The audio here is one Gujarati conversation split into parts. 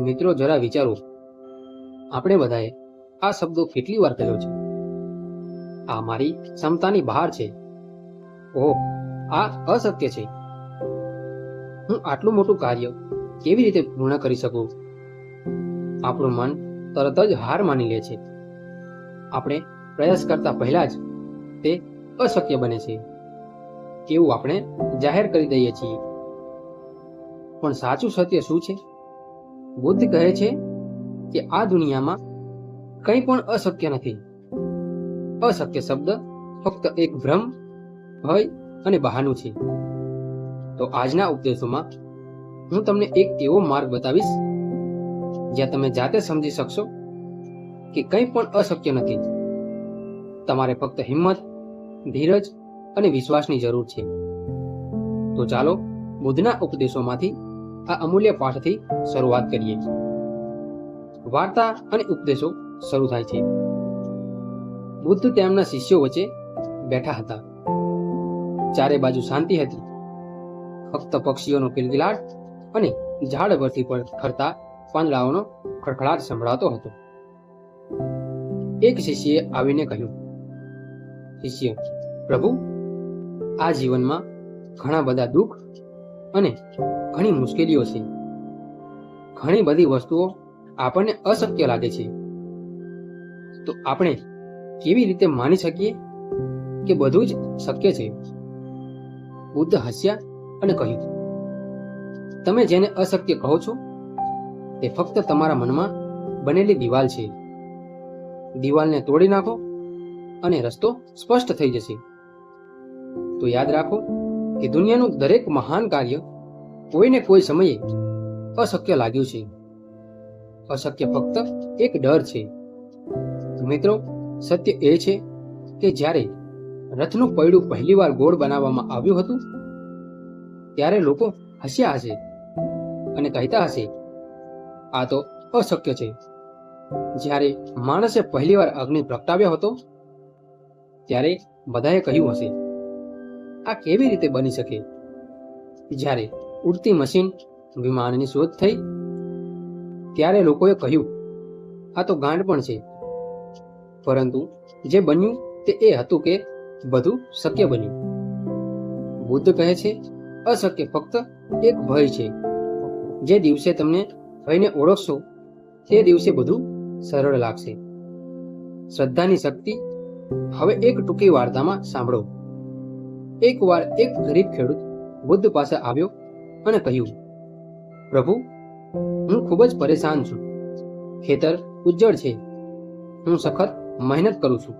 મિત્રો, જરા વિચારો. આપણે બધાએ આ શબ્દો કેટલી વાર કહ્યો છે? આ મારી ક્ષમતાની બહાર છે. ઓહ, આ અશક્ય છે. હું આટલું મોટું કાર્ય કેવી રીતે પૂર્ણ કરી શકું? આપણું મન તરત જ હાર માની લે છે. આપણે પ્રયાસ કરતા પહેલા જ તે અશક્ય બને છે. એવું આપણે જાહેર કરી દઈએ છીએ? પણ સાચું સત્ય શું છે? બુદ્ધ કહે છે કે આ દુનિયામાં કંઈ પણ અશક્ય નથી. અશક્ય શબ્દ ફક્ત એક ભ્રમ ભય અને બહાનું છે. તો આજના ઉપદેશોમાં હું તમને એક એવો માર્ગ બતાવીશ, જ્યાં તમે જાતે સમજી શકશો કે કંઈ પણ અશક્ય નથી. તમારે ફક્ત હિંમત, ધીરજ અને વિશ્વાસની જરૂર છે. તો ચાલો બુદ્ધના ઉપદેશોમાંથી આ અમૂલ્ય પાઠથી શરૂઆત કરીએ. વાર્તા અને ઉપદેશો શરૂ થાય છે. બુદ્ધ તેમના શિષ્યો વચ્ચે બેઠા હતા. ચારે બાજુ શાંતિ હતી. ફક્ત પક્ષીઓનો કિલકિલાટ અને ઝાડ પરથી પર ફરતા પાંદડાઓનો ખડખડાટ સંભળાતો હતો. એક શિષ્યએ આવીને કહ્યું, શિષ્ય, પ્રભુ, આ જીવનમાં ઘણા બધા દુઃખ અને ઘણી મુશ્કેલીઓ છે. ઘણી બધી વસ્તુઓ આપણને અશક્ય લાગે છે. તો આપણે કેવી રીતે માની શકીએ કે બધું જ શક્ય છે? બુદ્ધ હસ્યા અને કહ્યું. તમે જેને અશક્ય કહો છો, તે ફક્ત તમારા મનમાં બનેલી દિવાલ છે. દિવાલને તોડી નાખો અને રસ્તો સ્પષ્ટ થઈ જશે. તો યાદ રાખો કે દુનિયાનું દરેક મહાન કાર્ય કોઈને કોઈ સમયે અશક્ય લાગ્યું છે. અશક્ય ફક્ત એક ડર છે. મિત્રો, સત્ય એ છે કે જ્યારે રથનું પૈડું પહેલીવાર ગોળ બનાવવામાં આવ્યું હતું, ત્યારે લોકો હસ્યા હશે અને કહેતા હશે, આ તો અશક્ય છે. જ્યારે માણસે પહેલીવાર અગ્નિ પ્રગટાવ્યો હતો, ત્યારે બધાએ કહ્યું હશે આ કેવી રીતે બની શકે? જ્યારે ઉડતી મશીન વિમાનની શોધ થઈ, ત્યારે લોકોએ કહ્યું, આ તો ગાંડ પણ છે. પરંતુ જે બન્યું તે એ હતું કે બધું શક્ય બન્યું. બુદ્ધ કહે છે, અશક્ય ફક્ત એક ભય છે. જે દિવસે તમને ભયને ઓળખશો, તે દિવસે બધું સરળ લાગશે. શ્રદ્ધાની શક્તિ હવે એક ટૂંકી વાર્તામાં સાંભળો. એકવાર એક ગરીબ ખેડૂત બુદ્ધ પાસે આવ્યો અને કહ્યું, પ્રભુ, હું ખૂબ જ પરેશાન છું. ખેતર ઉજ્જળ છે. હું સખત મહેનત કરું છું,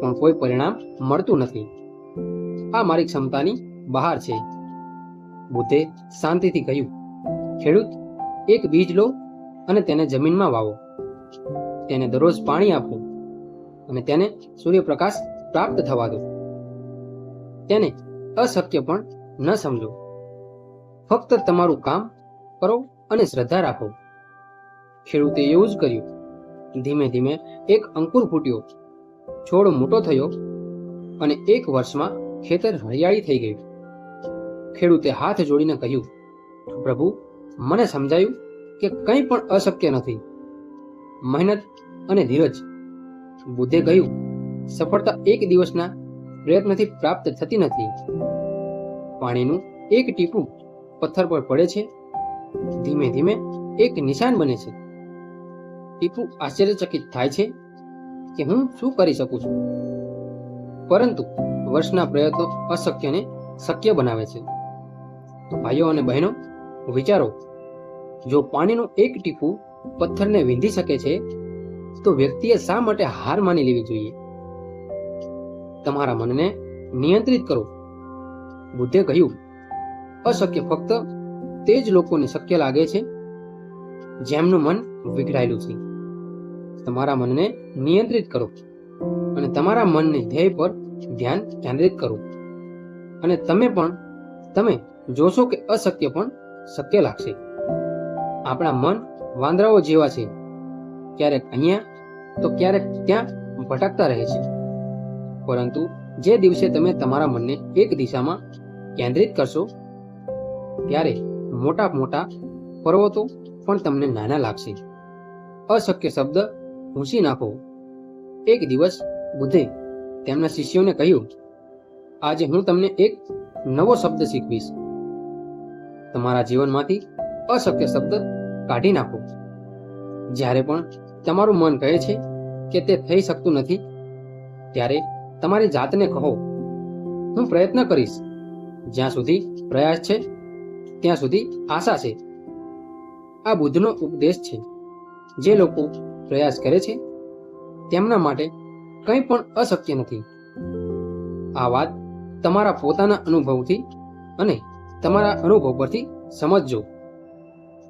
પણ કોઈ પરિણામ મળતું નથી. આ મારી ક્ષમતાની બહાર છે. બુદ્ધે શાંતિથી કહ્યું, ખેડૂત, એક બીજ લો અને તેને જમીનમાં વાવો. તેને દરરોજ પાણી આપો અને તેને સૂર્યપ્રકાશ પ્રાપ્ત થવા દો. તેને અશક્ય પણ ન સમજો. ફક્ત તમારું કામ કરો અને શ્રદ્ધા રાખો. ખેડૂતે એવું જ કર્યું. ધીમે ધીમે એક અંકુર ફૂટ્યો. છોડ મોટો થયો અને એક વર્ષમાં ખેતર હરિયાળી થઈ ગયું. ખેડૂતે હાથ જોડીને કહ્યું, પ્રભુ, મને સમજાયું કે કંઈ પણ અશક્ય નથી. મહેનત અને ધીરજ. બુદ્ધે કહ્યું, સફળતા એક દિવસના પ્રયત્નથી પ્રાપ્ત થતી નથી. પાણીનું એક ટીપું પથ્થર પર પડે છે. ધીમે ધીમે એક નિશાન બને છે. ટીપું આશ્ચર્યચકિત થાય છે કે હું શું કરી શકું છું? પરંતુ વર્ષના પ્રયત્નો અશક્યને શક્ય બનાવે છે. ભાઈઓ અને બહેનો, વિચારો, જો પાણીનું એક ટીપું પથ્થરને વિંધી શકે છે, તો વ્યક્તિએ શા માટે હાર માની લેવી જોઈએ? તમારા મનને નિયંત્રિત કરો. બુદ્ધે કહ્યું, અશક્ય ફક્ત તે જ લોકોને શક્ય લાગે છે જેમનું મન વિગડાયેલું છે. તમારા મનને નિયંત્રિત કરો અને તમારા મનને ધ્યેય પર ધ્યાન કેન્દ્રિત કરો. અને તમે પણ, તમે જોશો કે અશક્ય પણ શક્ય લાગશે. આપણા મન વાંદરાઓ જેવા છે. ક્યારેક અહીંયા તો ક્યારેક ત્યાં ભટકતા રહે છે. પરંતુ જે દિવસે તમે તમારા મનને એક દિશામાં કેન્દ્રિત કરશો, ત્યારે મોટા મોટા પર્વતો પણ તમને નાના લાગશે. અશક્ય શબ્દ ભૂંસી નાખો. એક દિવસ બુદ્ધે તેમના શિષ્યોને કહ્યું, આજે હું તમને એક નવો શબ્દ શીખવીશ. તમારા જીવનમાંથી અશક્ય શબ્દ કાઢી નાખો. જ્યારે પણ તમારું મન કહે છે કે તે થઈ શકતું નથી, ત્યારે તમારી જાતને કહો. હું પ્રયત્ન કરીશ. જ્યાં સુધી પ્રયાસ છે, ત્યાં સુધી આશા છે. આ બુદ્ધનો ઉપદેશ છે. જે લોકો પ્રયાસ કરે છે, તેમના માટે કંઈ પણ અશક્ય નથી. આ વાત તમારા પોતાના અનુભવથી અને તમારા અનુભવ પરથી સમજજો.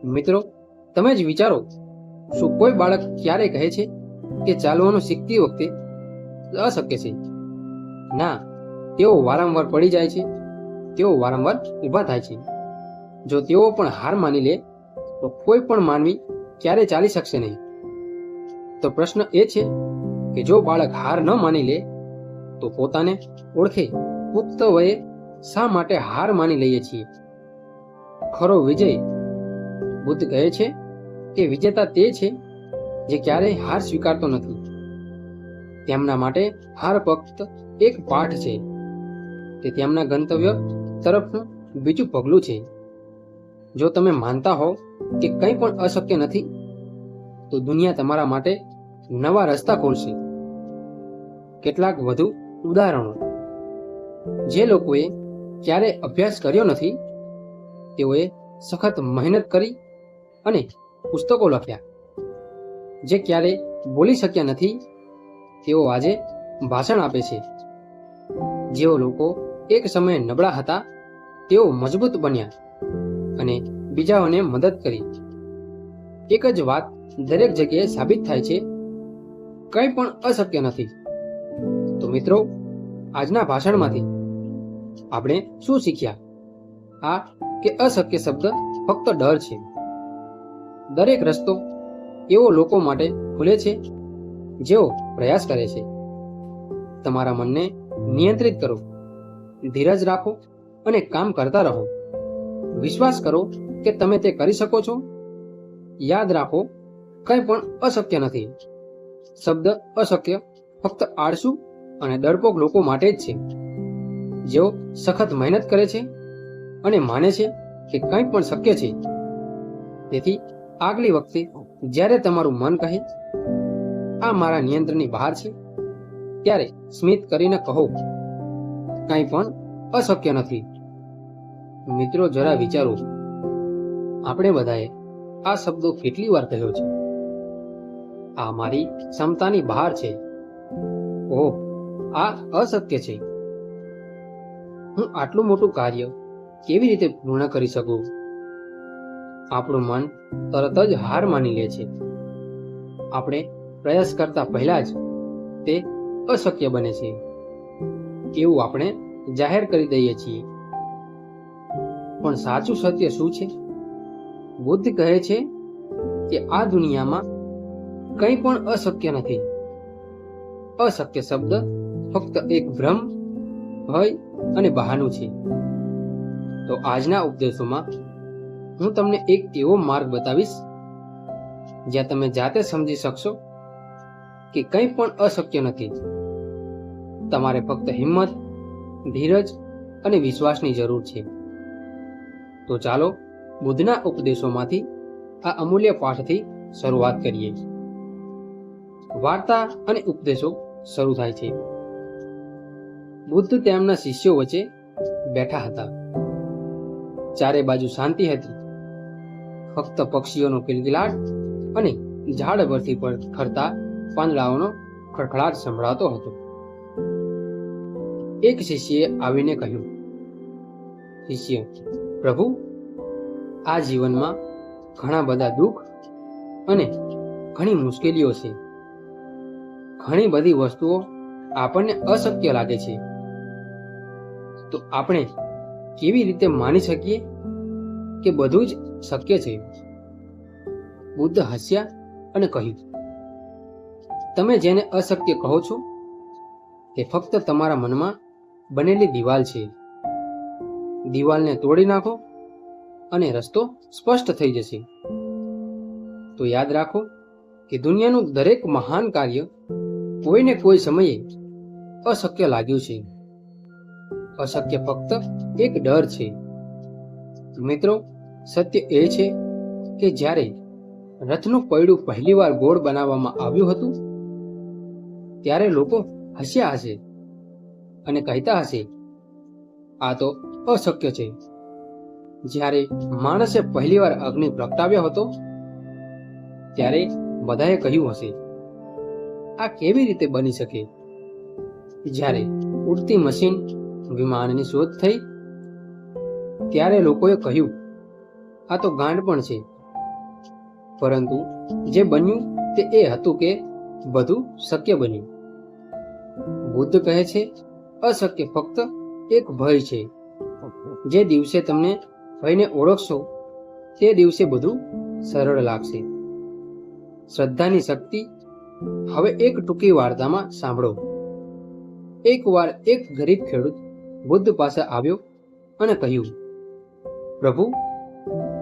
મિત્રો, તમે જ વિચારો, શું કોઈ બાળક ક્યારે કહે છે કે ચાલવાનું શીખતી વખતે અશક્ય છે? ના, તેઓ વારંવાર પડી જાય છે, તેઓ વારંવાર ઊભા થાય છે. જો તેઓ પણ હાર માની લે, તો કોઈ પણ માનવી ક્યારે ચાલી શકશે નહીં. તો પ્રશ્ન એ છે કે જો બાળક હાર ન માની લે, તો પોતાને ઓળખે પુખ્ત વયે શા માટે હાર માની લઈએ છીએ? ખરો વિજય બુદ્ધ કહે છે કે વિજેતા તે છે જે ક્યારેય હાર સ્વીકારતો નથી. તેમના માટે હાર ફક્ત એક પાઠ છે. તે તેમના ગંતવ્ય તરફનું બીજું પગલું છે. જો તમે માનતા હો કે કંઈ પણ અશક્ય નથી, તો દુનિયા તમારા માટે નવા રસ્તા ખોલશે. કેટલાક વધુ ઉદાહરણો. જે લોકોએ ક્યારે અભ્યાસ કર્યો નથી, તેઓએ સખત મહેનત કરી અને પુસ્તકો લખ્યા. જે ક્યારે બોલી શક્યા નથી, તેઓ આજે ભાષણ આપે છે. જેઓ લોકો એક સમયે નબળા હતા, તેઓ મજબૂત બન્યા અને બીજાઓને મદદ કરી. એક જ વાત દરેક જગ્યાએ સાબિત થાય છે, કંઈ પણ અશક્ય નથી. તો મિત્રો, આજના ભાષણમાંથી આપણે શું શીખ્યા? આ કે અશક્ય શબ્દ ફક્ત ડર છે. દરેક રસ્તો એવો લોકો માટે ખુલે છે જેઓ પ્રયાસ કરે છે. તમારા મનને નિયંત્રિત કરો, ધીરજ રાખો અને કામ કરતા રહો. વિશ્વાસ કરો કે તમે તે કરી શકો છો. યાદ રાખો, કંઈ પણ અશક્ય નથી. શબ્દ અશક્ય ફક્ત આળસુ અને ડરપોક લોકો માટે જ છે. જેઓ સખત મહેનત કરે છે અને માને છે કે કંઈ પણ શક્ય છે. તેથી આગલી વખતે જ્યારે તમારું મન કહે, આ મારા નિયંત્રણની બહાર છે ત્યારે સ્મિત કરીને કહો, કાંઈ પણ અશક્ય નથી. મિત્રો, જરા વિચારો. આપણે બધાએ આ શબ્દો કેટલી વાર કહ્યો છે? આ મારી ક્ષમતાની બહાર છે. ઓહ, આ અશક્ય છે. હું આટલું મોટું કાર્ય કેવી રીતે પૂર્ણ કરી શકું? આપણું મન તરત જ હાર માની લે છે. આપણે પ્રયાસ કરતા પહેલા જ તે અશક્ય બને છે. એવું આપણે જાહેર કરી દઈએ છીએ. પણ સાચું સત્ય શું છે? બુદ્ધ કહે છે કે આ દુનિયામાં કંઈ પણ અશક્ય નથી. અશક્ય શબ્દ ફક્ત એક ભ્રમ ભય અને બહાનું છે. તો આજના ઉપદેશોમાં હું તમને એક એવો માર્ગ બતાવીશ, જ્યાં તમે જાતે સમજી શકશો કે કંઈ પણ અશક્ય નથી. તમારે ફક્ત હિંમત, ધીરજ અને વિશ્વાસની જરૂર છે. તો ચાલો બુદ્ધના ઉપદેશોમાંથી આ અમૂલ્ય પાઠથી શરૂઆત કરીએ. વાર્તા અને ઉપદેશો શરૂ થાય છે. બુદ્ધ તેમના શિષ્યો વચ્ચે બેઠા હતા. ચારે બાજુ શાંતિ હતી. ફક્ત પક્ષીઓનો કિલકિલાટ અને ઝાડ પરથી પર ખરતા પાંદડાઓનો ખડખડાટ સંભળાતો હતો. એક શિષ્યએ આવીને કહ્યું, શિષ્ય, પ્રભુ, આ જીવનમાં ઘણા બધા દુઃખ અને ઘણી મુશ્કેલીઓ છે. ઘણી બધી વસ્તુઓ આપણને અશક્ય લાગે છે. તો આપણે કેવી રીતે માની શકીએ કે બધું જ શક્ય છે? બુદ્ધ હસ્યા અને કહ્યું, તમે જેને અશક્ય કહો છો, તે ફક્ત તમારા મનમાં બનેલી દિવાલ છે. દિવાલને તોડી નાખો અને રસ્તો સ્પષ્ટ થઈ જશે. તો યાદ રાખો કે દુનિયાનું દરેક મહાન કાર્ય કોઈને કોઈ સમયે અશક્ય લાગ્યું છે. અશક્ય ફક્ત એક ડર છે. મિત્રો, સત્ય એ છે કે જ્યારે રથનું પૈડું પહેલીવાર ગોળ બનાવવામાં આવ્યું હતું, ત્યારે લોકો હસ્યા હશે. અને કહેતા હશે, આ તો અશક્ય છે. જ્યારે માણસે પહેલીવાર અગ્નિ પ્રગટાવ્યો હતો, ત્યારે બધાએ કહ્યું હશે, આ કેવી રીતે બની શકે? જ્યારે ઉડતી મશીન વિમાનની શોધ થઈ, ત્યારે લોકોએ કહ્યું, આ તો ગાંડ પણ છે. પરંતુ જે બન્યું તે એ હતું કે બધું શક્ય બન્યું. બુદ્ધ કહે છે અશક્ય. ફક્ત એક ભય છે. જે દિવસે તમને ભયને ઓળખશો, તે દિવસે બધું સરળ લાગશે. શ્રદ્ધાની શક્તિ હવે એક ટૂંકી વાર્તામાં સાંભળો. એકવાર એક ગરીબ ખેડૂત બુદ્ધ પાસે આવ્યો અને કહ્યું, પ્રભુ,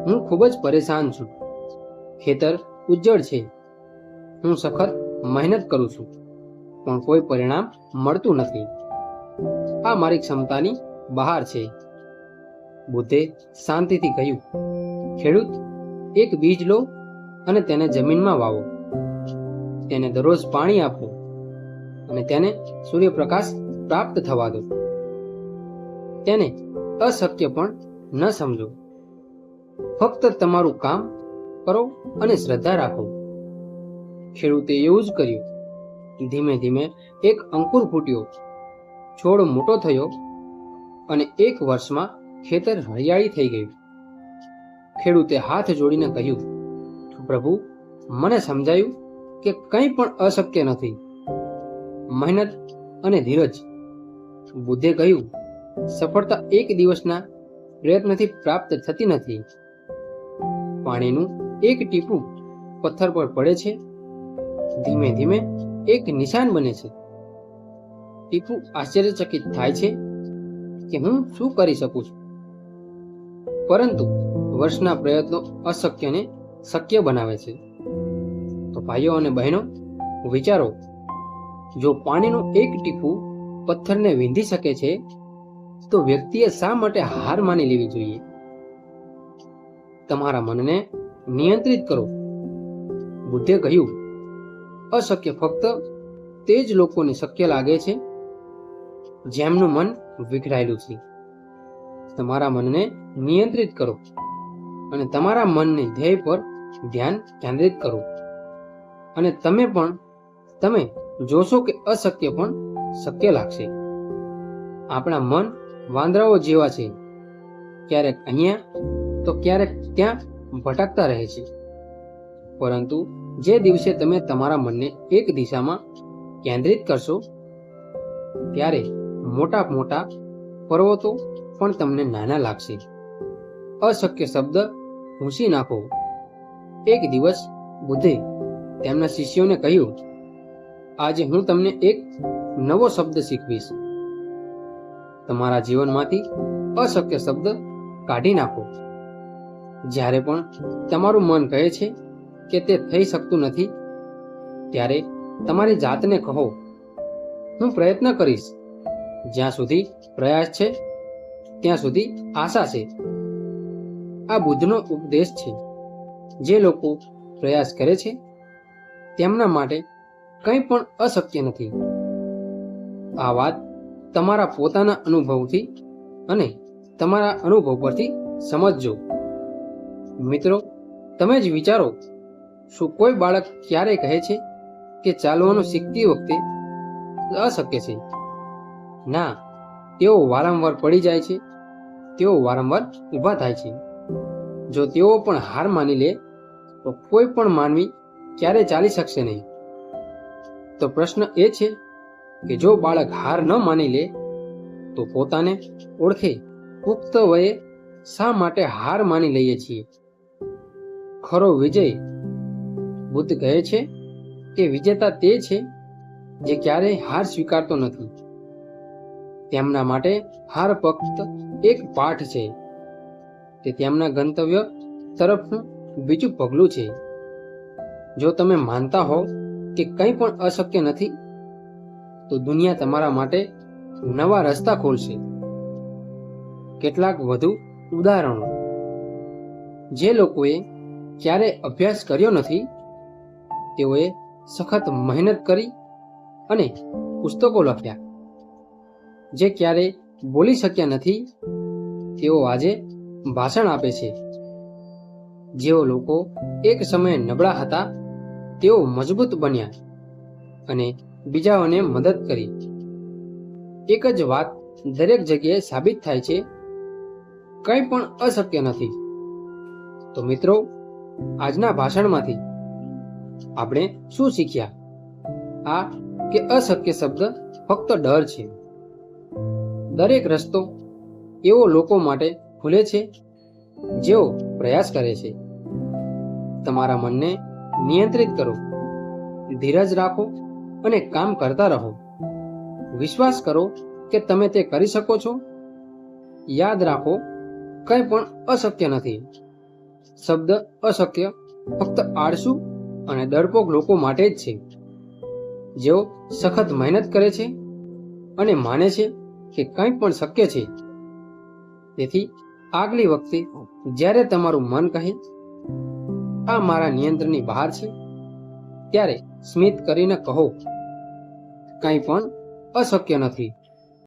હું ખૂબ જ પરેશાન છું. ખેતર ઉજ્જળ છે. હું સખત મહેનત કરું છું, પણ કોઈ પરિણામ મળતું નથી. આ મારી ક્ષમતાની બહાર છે. બુદ્ધે શાંતિથી કહ્યું, ખેડૂત, એક બીજ લો અને તેને જમીનમાં વાવો. તેને દરરોજ પાણી આપો અને તેને સૂર્યપ્રકાશ પ્રાપ્ત થવા દો. તેને અશક્ય પણ ન સમજો. ફક્ત તમારું કામ કરો અને શ્રદ્ધા રાખો. ખેડૂતે એવું જ કર્યું. ધીમે ધીમે એક અંકુર ફૂટ્યો. છોડ મોટો થયો અને એક વર્ષમાં ખેતર હરિયાળી થઈ ગયું. ખેડૂતે હાથ જોડીને કહ્યું, પ્રભુ, મને સમજાયું કે કંઈ પણ અશક્ય નથી. મહેનત અને ધીરજ. બુદ્ધે કહ્યું, સફળતા એક દિવસના પ્રયત્નથી પ્રાપ્ત થતી નથી. પાણીનું એક ટીપું પથ્થર પર પડે છે. ધીમે ધીમે એક નિશાન બને છે. ટીપુ આશ્ચર્યચકિત થાય છે કે હું શું કરી શકું છું? પરંતુ વર્ષના પ્રયત્નો અશક્યને શક્ય બનાવે છે. તો ભાઈઓ અને બહેનો, વિચારો, જો પાણીનું એક ટીપું પથ્થરને વીંધી શકે છે, તો વ્યક્તિએ શા માટે હાર માની લેવી જોઈએ? તમારા મનને નિયંત્રિત કરો. બુદ્ધે કહ્યું, અશક્ય ફક્ત તે જ લોકોને શક્ય લાગે છે જેમનું મન વિખરાયેલું છે. તમારા મનને નિયંત્રિત કરો અને તમારા મનને ધ્યેય પર ધ્યાન કેન્દ્રિત કરો. અને તમે પણ, તમે જોશો કે અશક્ય પણ શક્ય લાગશે. આપણા મન વાંદરાઓ જેવા છે. ક્યારેક અહીંયા તો ક્યારેક ત્યાં ભટકતા રહે છે. પરંતુ જે દિવસે તમે તમારા મનને એક દિશામાં કેન્દ્રિત કરશો, ત્યારે મોટા મોટા પર્વતો પણ તમને નાના લાગશે. અશક્ય શબ્દ ભૂંસી નાખો. એક દિવસ બુદ્ધે તેમના શિષ્યોને કહ્યું, આજે હું તમને એક નવો શબ્દ શીખવીશ. તમારા જીવનમાંથી અશક્ય શબ્દ કાઢી નાખો. જ્યારે પણ તમારું મન કહે છે કે તે થઈ શકતું નથી, ત્યારે તમારી જાતને કહો. હું પ્રયત્ન કરીશ. જ્યાં સુધી પ્રયાસ છે, ત્યાં સુધી આશા છે. આ બુદ્ધનો ઉપદેશ છે. જે લોકો પ્રયાસ કરે છે, તેમના માટે કંઈ પણ અશક્ય નથી. આ વાત તમારા પોતાના અનુભવથી અને તમારા અનુભવ પરથી સમજજો. મિત્રો, તમે જ વિચારો, શું કોઈ બાળક ક્યારે કહે છે કે ચાલવાનું શીખતી વખતે અશક્ય છે? ના, તેઓ વારંવાર પડી જાય છે. તેઓ વારંવાર ઊભા થાય છે. જો તેઓ પણ હાર માની લે, તો કોઈ પણ માનવી ક્યારે ચાલી શકશે નહીં. તો પ્રશ્ન એ છે કે જો બાળક હાર ન માની લે, તો પોતાને ઓળખે પુખ્ત વયે શા માટે હાર માની લઈએ છીએ? ખરો વિજય બુદ્ધ કહે છે કે વિજેતા તે છે જે ક્યારેય હાર સ્વીકારતો નથી. તેમના માટે હાર ફક્ત એક પાઠ છે. તે તેમના ગંતવ્ય તરફનું બીજું પગલું છે. જો તમે માનતા હો કે કંઈ પણ અશક્ય નથી, તો દુનિયા તમારા માટે નવા રસ્તા ખોલશે. કેટલાક વધુ ઉદાહરણો. જે લોકોએ ક્યારે અભ્યાસ કર્યો નથી, તેઓએ સખત મહેનત કરી અને પુસ્તકો લખ્યા. જે ક્યારે બોલી શક્યા નથી, તેઓ આજે ભાષણ આપે છે. જેઓ લોકો એક સમયે નબળા હતા, તેઓ મજબૂત બન્યા અને બીજાઓને મદદ કરી. એક જ વાત દરેક જગ્યાએ સાબિત થાય છે, કંઈ પણ અશક્ય નથી. તો મિત્રો, આજના ભાષણમાંથી આપણે શું શીખ્યા? આ કે અશક્ય શબ્દ ફક્ત ડર છે. દરેક રસ્તો એવો લોકો માટે ખુલે છે, જેઓ પ્રયાસ કરે છે. તમારા મનને નિયંત્રિત કરો, ધીરજ રાખો અને કામ કરતા રહો. વિશ્વાસ કરો કે તમે તે કરી શકો છો. યાદ રાખો, કંઈ પણ અશક્ય નથી. શબ્દ અશક્ય ફક્ત આળસુ અને ડરપોક લોકો માટે જ છે. જેઓ સખત મહેનત કરે છે અને માને છે કે કંઈ પણ શક્ય છે. તેથી આગલી વખતે જ્યારે તમારું મન કહે, આ મારા નિયંત્રણની બહાર છે, ત્યારે સ્મિત કરીને કહો, કંઈ પણ અશક્ય નથી.